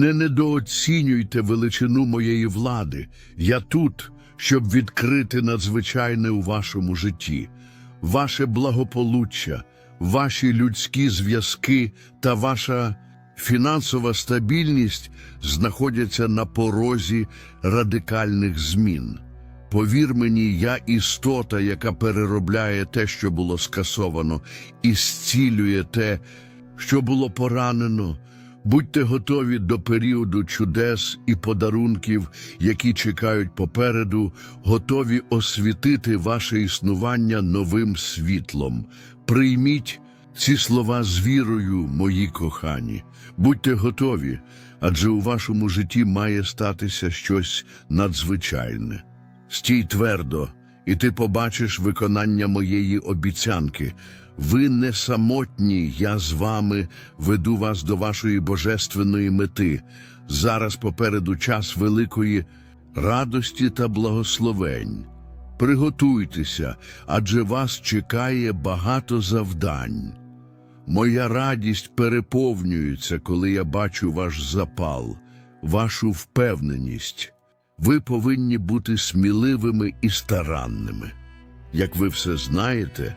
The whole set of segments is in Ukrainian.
Не недооцінюйте величину моєї влади. Я тут, щоб відкрити надзвичайне у вашому житті, ваше благополуччя, ваші людські зв'язки та ваша фінансова стабільність знаходяться на порозі радикальних змін. Повір мені, я істота, яка переробляє те, що було скасовано, і зцілює те, що було поранено. Будьте готові до періоду чудес і подарунків, які чекають попереду, готові освітити ваше існування новим світлом. Прийміть ці слова з вірою, мої кохані. Будьте готові, адже у вашому житті має статися щось надзвичайне. Стій твердо, і ти побачиш виконання моєї обіцянки. Ви не самотні, я з вами веду вас до вашої божественної мети. Зараз попереду час великої радості та благословень. Приготуйтеся, адже вас чекає багато завдань. Моя радість переповнюється, коли я бачу ваш запал, вашу впевненість. Ви повинні бути сміливими і старанними. Як ви все знаєте,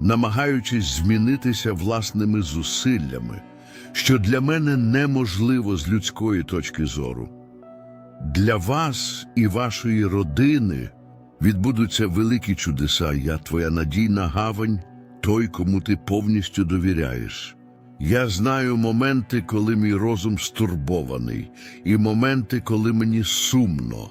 намагаючись змінитися власними зусиллями, що для мене неможливо з людської точки зору. Для вас і вашої родини відбудуться великі чудеса. Я твоя надійна гавань, той, кому ти повністю довіряєш. Я знаю моменти, коли мій розум стурбований, і моменти, коли мені сумно.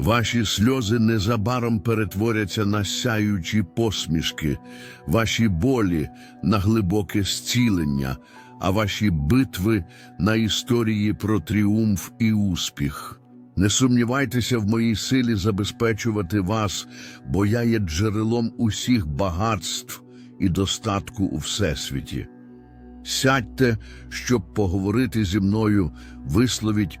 Ваші сльози незабаром перетворяться на сяючі посмішки, ваші болі на глибоке зцілення, а ваші битви на історії про тріумф і успіх. Не сумнівайтеся в моїй силі забезпечувати вас, бо я є джерелом усіх багатств і достатку у всесвіті. Сядьте, щоб поговорити зі мною, висловіть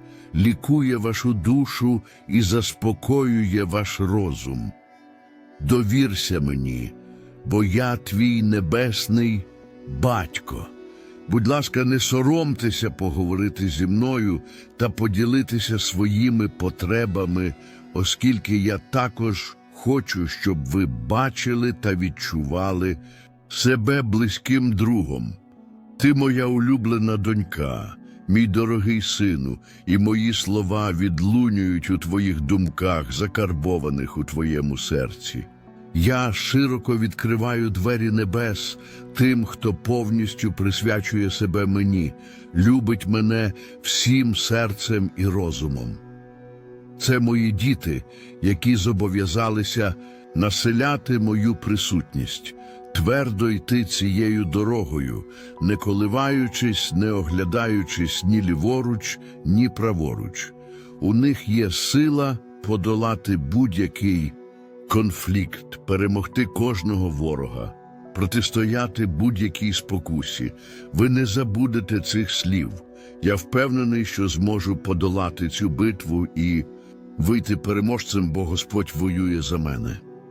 лікує вашу душу і заспокоює ваш розум. Довірся мені, бо я твій небесний батько. Будь ласка, не соромтеся поговорити зі мною та поділитися своїми потребами, оскільки я також хочу, щоб ви бачили та відчували себе близьким другом. Ти моя улюблена донька, мій дорогий сину, і мої слова відлунюють у твоїх думках, закарбованих у твоєму серці. Я широко відкриваю двері небес тим, хто повністю присвячує себе мені, любить мене всім серцем і розумом. Це мої діти, які зобов'язалися населяти мою присутність, твердо йти цією дорогою, не коливаючись, не оглядаючись ні ліворуч, ні праворуч. У них є сила подолати будь-який конфлікт, перемогти кожного ворога, протистояти будь-якій спокусі. Ви не забудете цих слів. Я впевнений, що зможу подолати цю битву і вийти переможцем, бо Господь воює за мене.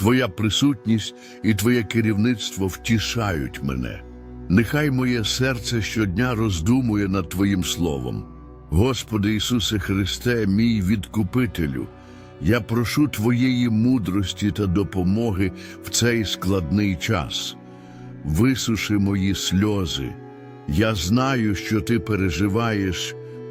Твоя присутність і твоє керівництво втішають мене. Нехай моє серце щодня роздумує над Твоїм словом. Господи Ісусе Христе, мій відкупителю, я прошу Твоєї мудрості та допомоги в цей складний час. Висуши мої сльози. Я знаю, що ти переживаєш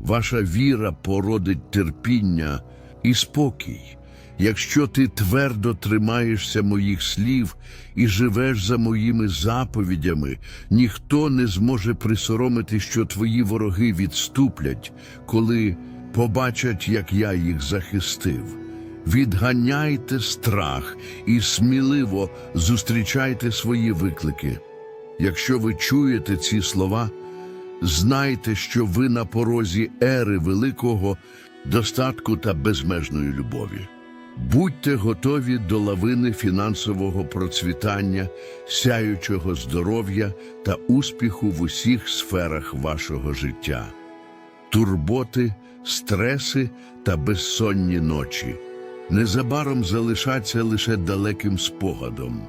Ваша віра породить терпіння і спокій. Якщо ти твердо тримаєшся моїх слів і живеш за моїми заповідями, ніхто не зможе присоромити, що твої вороги відступлять, коли побачать, як я їх захистив. Відганяйте страх і сміливо зустрічайте свої виклики. Якщо ви чуєте ці слова, знайте, що ви на порозі ери великого достатку та безмежної любові. Будьте готові до лавини фінансового процвітання, сяючого здоров'я та успіху в усіх сферах вашого життя. Турботи, стреси та безсонні ночі незабаром залишаться лише далеким спогадом.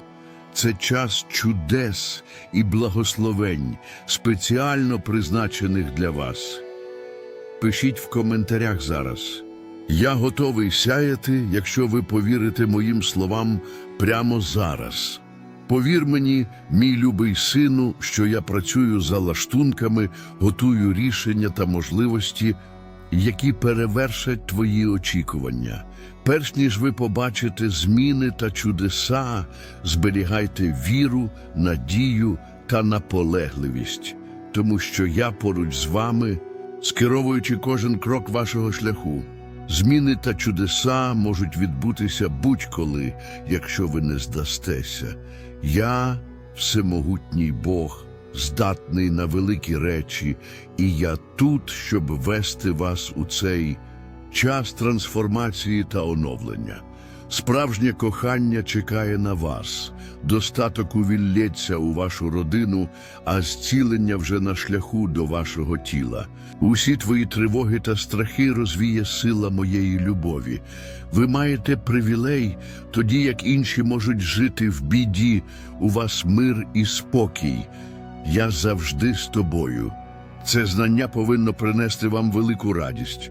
Це час чудес і благословень, спеціально призначених для вас. Пишіть в коментарях зараз. Я готовий сяяти, якщо ви повірите моїм словам прямо зараз. Повір мені, мій любий сину, що я працюю за лаштунками, готую рішення та можливості, які перевершать твої очікування. Перш ніж ви побачите зміни та чудеса, зберігайте віру, надію та наполегливість, тому що я поруч з вами, скеровуючи кожен крок вашого шляху. Зміни та чудеса можуть відбутися будь-коли, якщо ви не здастеся. Я всемогутній Бог, здатний на великі речі, і я тут, щоб вести вас у цей час трансформації та оновлення. Справжнє кохання чекає на вас, достаток увілється у вашу родину, а зцілення вже на шляху до вашого тіла. Усі твої тривоги та страхи розвіє сила моєї любові. Ви маєте привілей, тоді як інші можуть жити в біді, у вас мир і спокій. Я завжди з тобою. Це знання повинно принести вам велику радість.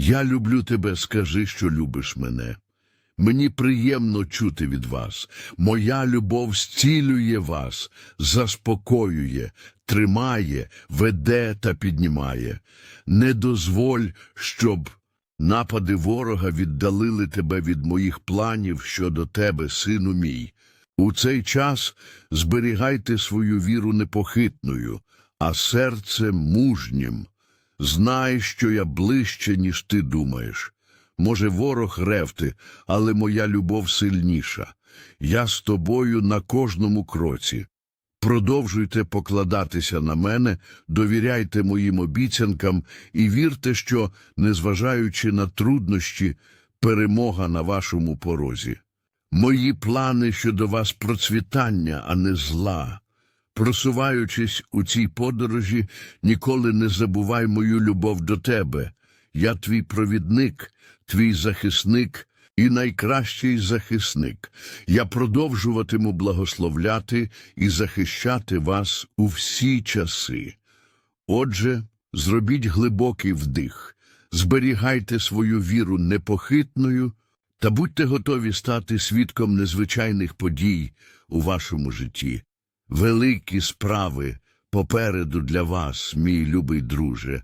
Я люблю тебе, скажи, що любиш мене. Мені приємно чути від вас. Моя любов зцілює вас, заспокоює, тримає, веде та піднімає. Не дозволь, щоб напади ворога віддалили тебе від моїх планів щодо тебе, сину мій. У цей час зберігайте свою віру непохитною, а серце мужнім. Знай, що я ближче, ніж ти думаєш. Може, ворог ревти, але моя любов сильніша. Я з тобою на кожному кроці. Продовжуйте покладатися на мене, довіряйте моїм обіцянкам і вірте, що, незважаючи на труднощі, перемога на вашому порозі. Мої плани щодо вас процвітання, а не зла. Просуваючись у цій подорожі, ніколи не забувай мою любов до тебе. Я твій провідник, твій захисник і найкращий захисник. Я продовжуватиму благословляти і захищати вас у всі часи. Отже, зробіть глибокий вдих, зберігайте свою віру непохитною та будьте готові стати свідком незвичайних подій у вашому житті. Великі справи попереду для вас, мій любий друже.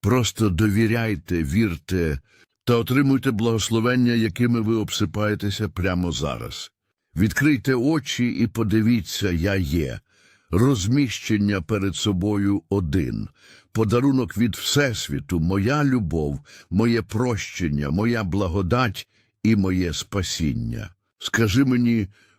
Просто довіряйте, вірте та отримуйте благословення, якими ви обсипаєтеся прямо зараз. Відкрийте очі і подивіться, я є. Розміщення перед собою один. Подарунок від Всесвіту, моя любов, моє прощення, моя благодать і моє спасіння. Скажи мені,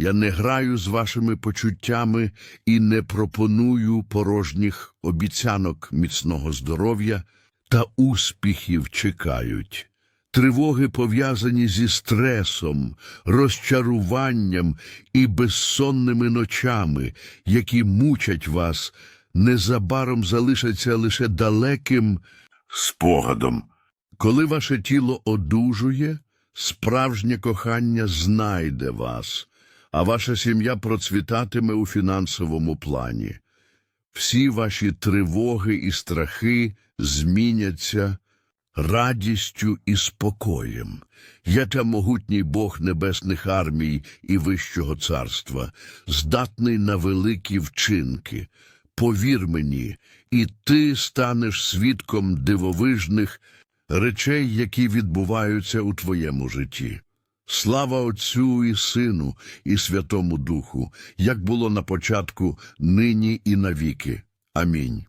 Я не граю з вашими почуттями і не пропоную порожніх обіцянок міцного здоров'я та успіхів чекають. Тривоги пов'язані зі стресом, розчаруванням і безсонними ночами, які мучать вас, незабаром залишаться лише далеким спогадом. Коли ваше тіло одужує, справжнє кохання знайде вас, а ваша сім'я процвітатиме у фінансовому плані. Всі ваші тривоги і страхи зміняться радістю і спокоєм. Я та могутній Бог небесних армій і Вищого царства, здатний на великі вчинки. Повір мені, і ти станеш свідком дивовижних речей, які відбуваються у твоєму житті. Слава Отцю і Сину, і Святому Духу, як було на початку, нині і навіки. Амінь.